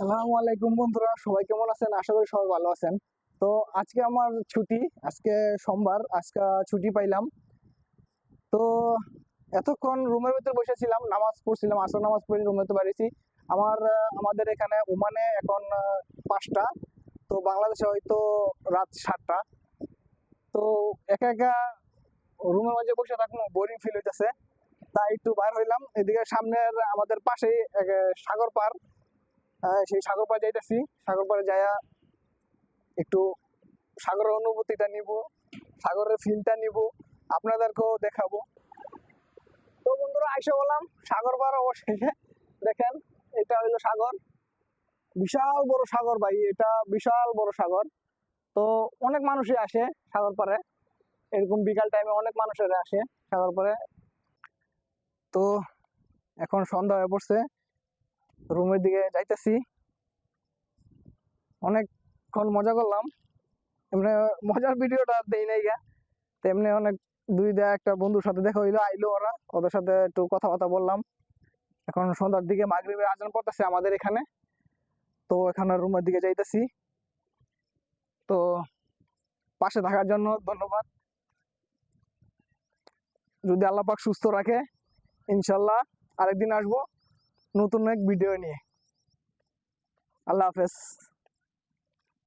আসসালামু আলাইকুম বন্ধুরা, সবাই কেমন আছেন? আশা করি সবাই ভালো আছেন। তো আজকে আমার ছুটি, আজকে সোমবার, আজকে ছুটি পাইলাম। তো এতক্ষণ রুমের ভিতরে বসেছিলাম, নামাজ পড়ছিলাম, আসর নামাজ পড়ে রুমে তো বাড়িছি আমার আমাদের এখানে ওমানে এখন পাঁচটা, তো বাংলাদেশে হয়তো রাত সাতটা। তো একা একা রুমের মাঝে বসে থাকব বোরিং ফিল হইতেছে। তাই একটু বার হইলাম, এদিকে সামনের আমাদের পাশেই সাগর পার। সেই সাগর পাড়ে যাইতেছি। সাগর পাড়ে যাইয়া একটু সাগরের অনুভূতিটা নিব, সাগরের ফিলটা নিব, আপনাদেরকেও দেখাবো। তো বন্ধুরা, আইসে বললাম, সাগর পাড় অবশেষে, দেখেন, এটা হইল সাগর। বিশাল বড় সাগর ভাই, এটা বিশাল বড় সাগর। তো অনেক মানুষই আসে সাগর পাড়ে। এরকম বিকাল টাইমে অনেক মানুষের আসে সাগর পাড়ে। তো এখন সন্ধ্যা হয়ে পড়ছে। রুমের দিকে যাইতেছি। অনেকক্ষণ মজা করলাম। এমনি মজার ভিডিওটা দেই নাই গা। তেমনি অনেক দুই দেয়া একটা বন্ধুর সাথে দেখা হইল, আইলো ওরা। ওদের সাথে একটু কথাবার্তা বললাম। এখন সন্ধ্যার দিকে মাগরিবের আজান পড়তেছে আমাদের এখানে। তো এখানে রুমের দিকে যাইতেছি। তো পাশে থাকার জন্য ধন্যবাদ। যদি আল্লাহ পাক সুস্থ রাখে, ইনশাল্লাহ আরেকদিন আসব। নতুন এক ভিডিও নিয়ে। আল্লাহ হাফেজ।